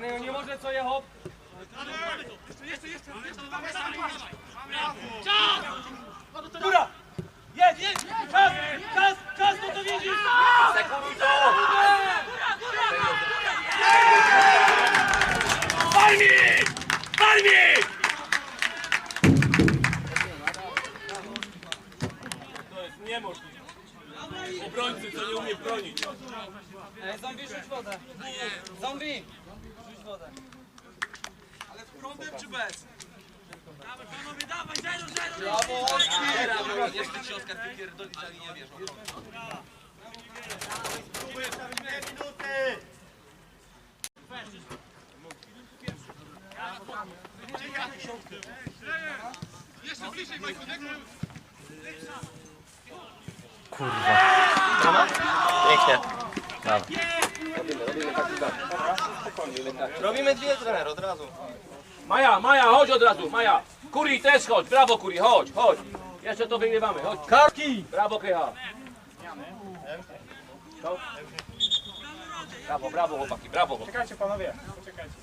Panie, no nie może co je hop. Góra! Jedź! Jedź! Czas! Czas! Czas! No to widzisz! Palmik! Palmik! To jest niemożliwe. Obrońcy, co nie umie bronić. Zombie, rzuć wodę. Zombie! Wodę. Ale z prądem czy bez? Dawaj, panowie, dawaj, zero, zero! Brawo, Jeszcze ci Oskar wypierdolić, ale nie wiesz. Robimy dwie trener od razu. Maja, Maja, chodź od razu, Maja. Kuri też chodź, brawo Kuri, chodź, chodź. Jeszcze to wygrywamy, chodź. Karki! Brawo Krycha. Brawo, brawo chłopaki, brawo. Czekajcie panowie, poczekajcie.